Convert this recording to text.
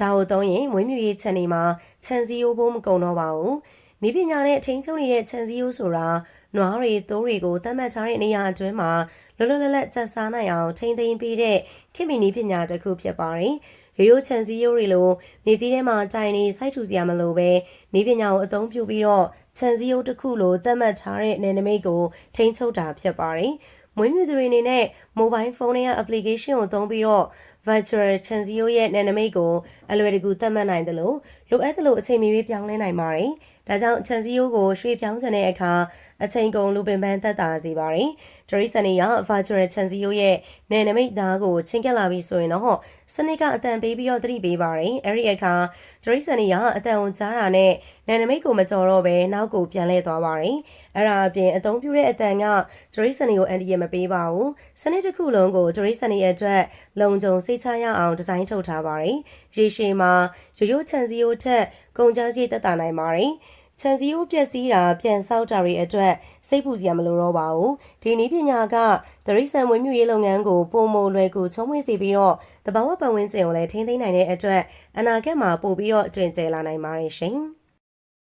ဒါကိုသုံးရင်မွေးမြူရေးခြံတွေမှာခြံစည်းရိုးဖို့မကုန်တော့ပါဘူး။ဤပညာနဲ့အထင်းချုံနေတဲ့ခြံစည်းရိုးဆိုတာနွားတွေသိုးတွေကိုတတ်မှတ်ထားတဲ့နေရာအတွင်းမှာလွတ်လွတ်လပ်လပ်ကျက်စားနိုင်အောင်ထိမ့်သိမ်းပေးတဲ့ခင်မီနီပညာတစ်ခုဖြစ်ပါတယ်။ရိုးရိုးခြံစည်းရိုးတွေလိုနေကြီးထဲမှာတိုင်နေစိုက်ထူစရာမလိုပဲဤပညာကိုအသုံးပြုပြီးတော့ခြံစည်းရိုးတစ်ခုလိုတတ်မှတ်ထားတဲ့နယ်နိမိတ်ကိုထိန်းချုပ်တာဖြစ်ပါတယ်။ မွေးမြူသူတွေအနေနဲ့ mobile phone ရဲ့ application ကိုသုံးပြီးတော့ virtual ခြံစည်းရိုးရဲ့နယ်နိမိတ်ကိုအလွယ်တကူသတ်မှတ်နိုင်တယ်လို့လိုအပ်တယ်လို့အချိန်မီပြောင်းလဲနိုင်ပါတယ်။ဒါကြောင့်ခြံစည်းရိုးကိုရွှေ့ပြောင်းခြင်းတဲ့အခါ အချိန်ကုန်လူပင်ပန်းသက်သာစေပါတယ်။ဒရိစနေရ virtual ခြံစည်းရိုးရဲ့နယ်နိမိတ်သားကိုချင်းကက်လာပြီးဆိုရင်တော့စနစ်ကအတန်ပေးပြီးတော့သတိပေးပါတယ်။အဲ့ဒီအခါဒရိစနေရအတန်ဝန်ကြားတာနဲ့နယ်နိမိတ်ကိုမကြော်တော့ပဲနောက်ကိုပြန်လှည့်သွားပါတယ်။အဲ့ဒါအပြင်အသုံးပြုတဲ့အတန်ကဒရိစနေကိုအန်တီရမပေးပါဘူး။စနစ်တစ်ခုလုံးကိုဒရိစနေရဲ့အတွက်လုံခြုံစိတ်ချရအောင်ဒီဇိုင်းထုတ်ထားပါတယ်။ရေရှည်မှာရိုးရိုးခြံစည်းရိုးထက်ကုန်ကျစရိတ်သက်သာနိုင်ပါတယ်။ ခြံစည်းရိုးပြက်စီးတာပြန်ဆောက်တာတွေအတွက်စိတ်ပူစရာမလိုတော့ပါဘူးဒီနည်းပညာကသရိษံမွေးမြူရေးလုပ်ငန်းကိုပုံမလွယ်ကူချုံးမွေးစေပြီးတော့တဘာဝပတ်ဝန်းကျင်ကိုလည်းထိန်းသိမ်းနိုင်တဲ့အတွက်အနာဂတ်မှာပို့ပြီးတော့အတွင်ကျလာနိုင်ပါတယ်ရှင်။